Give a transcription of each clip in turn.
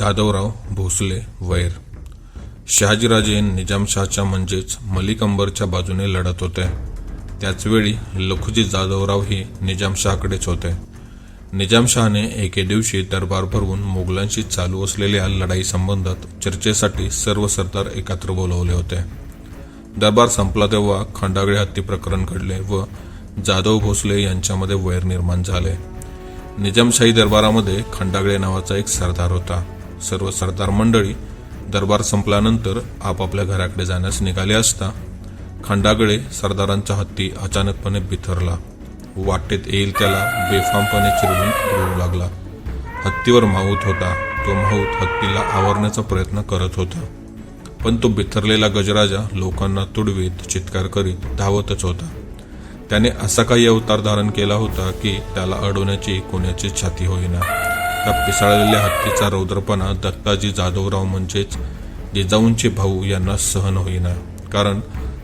जाधवराव भोसले वैर. शहाजीराजे निजामशाहच्या म्हणजेच मलिक अंबरच्या बाजूने लढत होते. त्याचवेळी लखुजी जाधवराव ही निजामशहाकडेच होते. निजामशहाने एके दिवशी दरबार भरवून मोगलांशी चालू असलेल्या लढाईसंबंधात चर्चेसाठी सर्व सरदार एकत्र बोलवले होते. दरबार संपला तेव्हा खंडागळे हत्ती प्रकरण घडले व जाधव भोसले यांच्यामध्ये वैर निर्माण झाले. निजामशाही दरबारामध्ये खंडागळे नावाचा एक सरदार होता. सर्व सरदार मंडळी दरबार संपल्यानंतर आपापल्या घराकडे जाण्यास निघाले असता खंडागळे सरदारांचा हत्ती अचानकपणे बिथरला. वाटेत येईल त्याला बेफामपणे चिरडून उडवू लागला. हत्तीवर माऊत होता. तो माऊत हत्तीला आवरण्याचा प्रयत्न करत होता. पण तो बिथरलेला गजराजा लोकांना तुडवीत चित्कार करीत धावतच होता. त्याने असा काही अवतार धारण केला होता की त्याला अडवण्याची कोणाची छाती होईना. त्या पिसाळलेल्या हत्तीचा रौद्रपणा दत्ताजी जाधवराव म्हणजेच जिजाऊंचे भाऊ यांना सहन होईना. कारण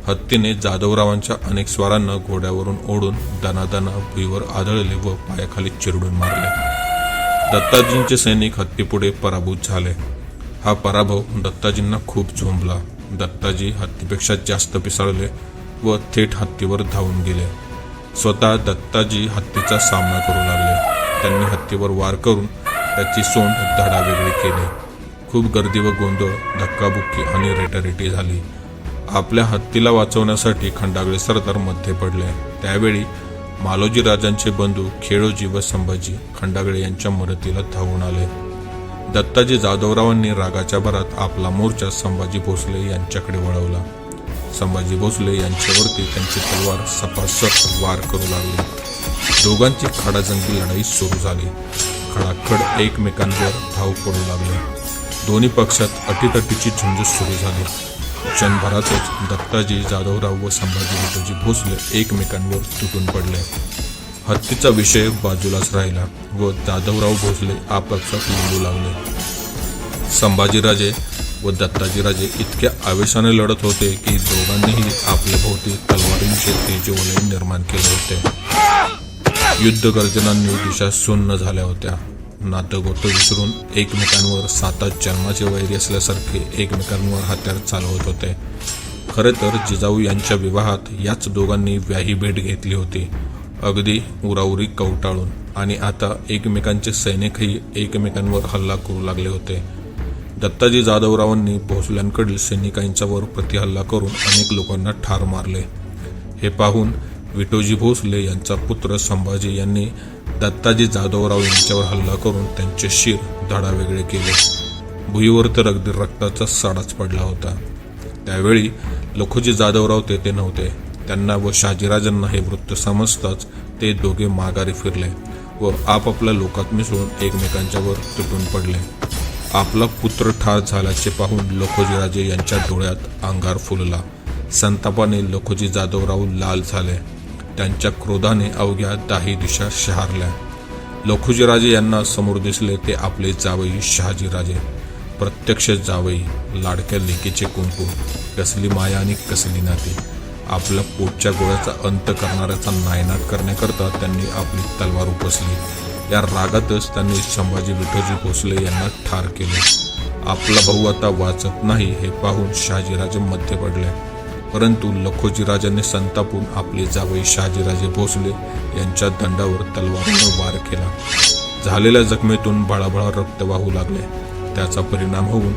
हत्तीने जाधवरावांच्या अनेक स्वारांना घोड्यावरून ओढून दनादना भुईवर आदळले व पायाखाली चिरडून मारले. दत्ताजींचे सैनिक हत्तीपुढे पराभूत झाले. हा पराभव दत्ताजींना खूप झोंबला. दत्ताजी हत्तीपेक्षा जास्त पिसाळले व थेट हत्तीवर धावून गेले. स्वतः दत्ताजी हत्तीचा सामना करू लागले. त्यांनी हत्तीवर वार करून त्याची सोंड धडावेगळी केली. खूप गर्दी व गोंधळ धक्काबुक्की आणि रेटारेटी झाली. आपल्या हत्तीला वाचवण्यासाठी खंडागळे सरदारमध्ये पडले. त्यावेळी मालोजी राजांचे बंधू खेळोजी व संभाजी खंडागळे यांच्या मदतीला धावून आले. दत्ताजी जाधवरावांनी रागाच्या भरात आपला मोर्चा संभाजी भोसले यांच्याकडे वळवला. संभाजी भोसले यांच्यावरती त्यांची तलवार सपासप वार करू लागली. दोघांची खडाजंगी लढाई सुरू झाली. खडाखड एकमेकांवर धाव पडू लागले. दोन्ही पक्षात अटीतटीची झुंज सुरू झाली. क्षणभरातच दत्ताजी जाधवराव व संभाजी नेताजी भोसले एकमेकांवर तुटून पडले. हत्तीचा विषय बाजूलाच राहिला व जाधवराव भोसले आपापसात लढू लागले. संभाजीराजे व दत्ताजीराजे इतक्या आवेशाने लढत होते की दोघांनीही आपल्या भोवती तलवारींचे तेजवलय निर्माण केले होते. युद्धगर्जनांनी दिशा सुन्न झाल्या होत्या. नातं गोतं विसरून एकमेकांवर सातात जन्माचे वैरी असल्यासारखे एकमेकांवर हत्यार चालवत होते. खरे तर जिजाऊ यांच्या विवाहात याच दोघांनी व्याही भेट घेतली होती. अगदी उराउरी कवटाळून. आणि आता एकमेकांचे सैनिकही एकमेकांवर हल्ला करू लागले होते. दत्ताजी जाधवरावांनी भोसल्यांकडील सैनिकांच्यावर प्रतिहल्ला करून अनेक लोकांना ठार मारले. हे पाहून विठोजी भोसले यांचा पुत्र संभाजी यांनी दत्ताजी जाधवराव यांच्यावर हल्ला करून त्यांचे शिर धडावेगळे केले. भुईवर तर अगदी रक्ताचा साडाच पडला होता. त्यावेळी लखोजी जाधवराव तेथे नव्हते. त्यांना व शहाजीराजांना हे वृत्त समजताच ते दोघे माघारी फिरले व आपापल्या लोकात मिसळून एकमेकांच्यावर तुटून पडले. आपला पुत्र ठार झाल्याचे पाहून लखोजीराजे यांच्या डोळ्यात अंगार फुलला. संतापाने लखोजी जाधवराव लाल झाले. त्यांच्या क्रोधाने अवघ्या दाही दिशा शहारल्या. लखुजीराजे यांना समोर दिसले ते आपले जावई शहाजीराजे. प्रत्यक्ष जावई लाडक्या लेकीचे कुंकू कसली माया आणि कसली नाती. आपल्या पोटच्या गोळ्याचा अंत करणाऱ्याचा नायनाट करण्याकरता त्यांनी आपली तलवार उपसली. या रागातच त्यांनी संभाजी विठोजी भोसले यांना ठार केले. आपला भाऊ आता वाचत नाही हे पाहून शहाजीराजे मध्ये पडले. परंतु लखोजीराजाने संतापून आपले जावई शहाजीराजे भोसले यांच्या दंडावर तलवारीनं वार केला. झालेल्या जखमेतून बळाबळा रक्त वाहू लागले. त्याचा परिणाम होऊन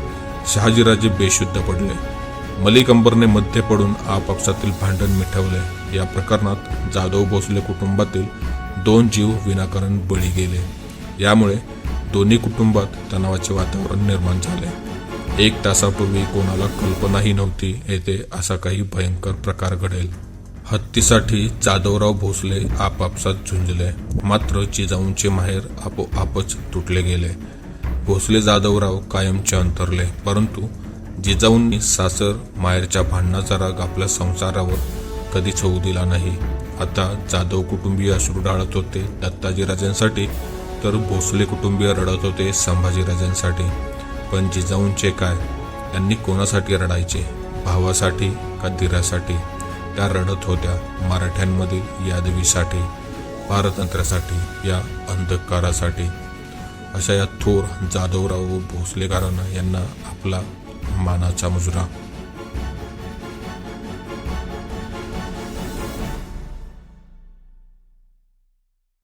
शहाजीराजे बेशुद्ध पडले. मलिक अंबरने मध्ये पडून आपापसातील भांडण मिठवले या प्रकरणात जाधव भोसले कुटुंबातील दोन जीव विनाकारण बळी गेले. यामुळे दोन्ही कुटुंबात तणावाचे वातावरण निर्माण झाले. एक तासापूर्वी कोणाला कल्पनाही नव्हती येथे असा काही भयंकर प्रकार घडेल. हत्तीसाठी जाधवराव भोसले आपापसात झुंजले. मात्र जिजाऊंचे माहेर आपोआपच तुटले गेले. भोसले जाधवराव कायमचे अंतरले. परंतु जिजाऊंनी सासर माहेरच्या भांडणाचा राग आपल्या संसारावर कधीच होऊ दिला नाही. आता जाधव कुटुंबीय अश्रू डाळत होते दत्ताजीराजांसाठी तर भोसले कुटुंबीय रडत होते संभाजीराजांसाठी. पण जिजाऊंचे काय त्यांनी कोणासाठी रडायचे भावासाठी का दिरासाठी त्या रडत होत्या मराठ्यांमधील यादवीसाठी पारतंत्र्यासाठी या अंधकारासाठी. अशा या थोर जाधवराव भोसलेकरांना यांना आपला मानाचा मुजरा.